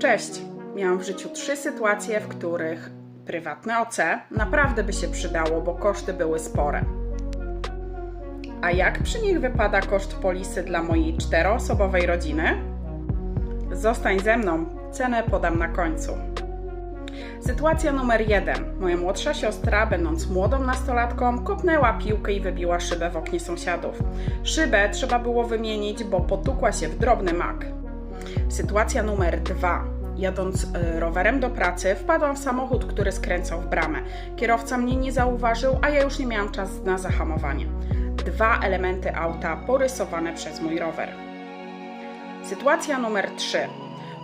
Cześć! Miałam w życiu trzy sytuacje, w których prywatne OC naprawdę by się przydało, bo koszty były spore. A jak przy nich wypada koszt polisy dla mojej czteroosobowej rodziny? Zostań ze mną, cenę podam na końcu. Sytuacja numer jeden. Moja młodsza siostra, będąc młodą nastolatką, kopnęła piłkę i wybiła szybę w oknie sąsiadów. Szybę trzeba było wymienić, bo potukła się w drobny mak. Sytuacja numer dwa. Jadąc y, rowerem do pracy, wpadłam w samochód, który skręcał w bramę. Kierowca mnie nie zauważył, a ja już nie miałam czasu na zahamowanie. Dwa elementy auta porysowane przez mój rower. Sytuacja numer 3.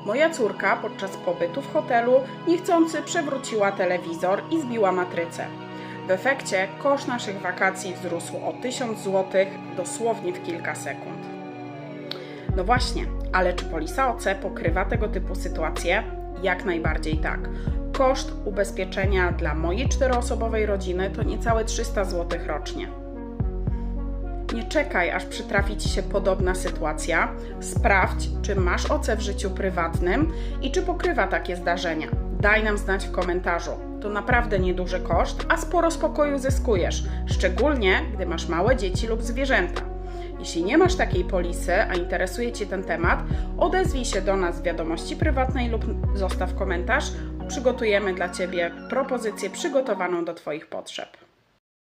Moja córka podczas pobytu w hotelu niechcący przewróciła telewizor i zbiła matrycę. W efekcie koszt naszych wakacji wzrósł o 1000 zł dosłownie w kilka sekund. No właśnie, ale czy polisa OC pokrywa tego typu sytuacje? Jak najbardziej tak. Koszt ubezpieczenia dla mojej czteroosobowej rodziny to niecałe 300 zł rocznie. Nie czekaj, aż przytrafi Ci się podobna sytuacja. Sprawdź, czy masz OC w życiu prywatnym i czy pokrywa takie zdarzenia. Daj nam znać w komentarzu. To naprawdę nieduży koszt, a sporo spokoju zyskujesz, szczególnie gdy masz małe dzieci lub zwierzęta. Jeśli nie masz takiej polisy, a interesuje Cię ten temat, odezwij się do nas w wiadomości prywatnej lub zostaw komentarz. Przygotujemy dla Ciebie propozycję przygotowaną do Twoich potrzeb.